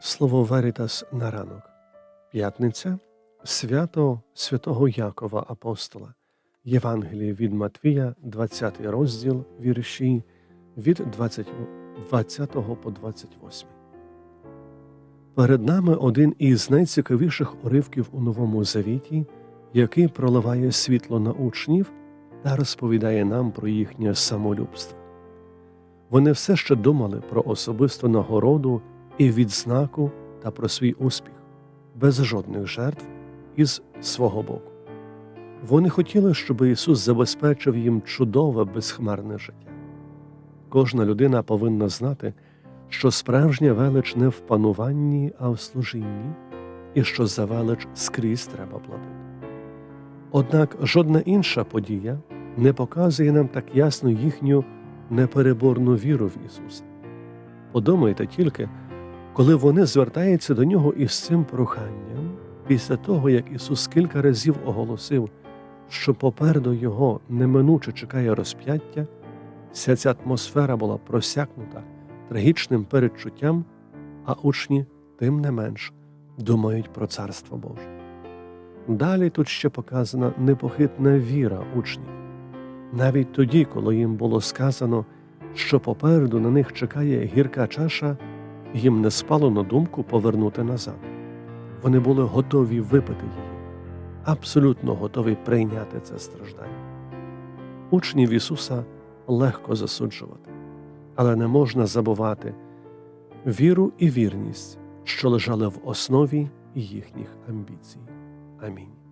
Слово Веритас на ранок. П'ятниця свято святого Якова Апостола. Євангеліє від Матвія, 20 розділ, вірші від 20, 20 по 28. Перед нами один із найцікавіших уривків у Новому Завіті, який проливає світло на учнів та розповідає нам про їхнє самолюбство. Вони все ще думали про особисту нагороду і відзнаку та про свій успіх, без жодних жертв із свого боку. Вони хотіли, щоб Ісус забезпечив їм чудове безхмарне життя. Кожна людина повинна знати, що справжня велич не в пануванні, а в служінні, і що за велич скрізь треба платити. Однак жодна інша подія не показує нам так ясно їхню непереборну віру в Ісуса. Подумайте тільки, коли вони звертаються до нього із цим проханням, після того, як Ісус кілька разів оголосив, що попереду Його неминуче чекає розп'яття, вся ця атмосфера була просякнута трагічним передчуттям, а учні, тим не менш, думають про Царство Боже. Далі тут ще показана непохитна віра учнів. Навіть тоді, коли їм було сказано, що попереду на них чекає гірка чаша, їм не спало на думку повернути назад. Вони були готові випити її, абсолютно готові прийняти це страждання. Учнів Ісуса легко засуджувати, але не можна забувати віру і вірність, що лежали в основі їхніх амбіцій. Амінь.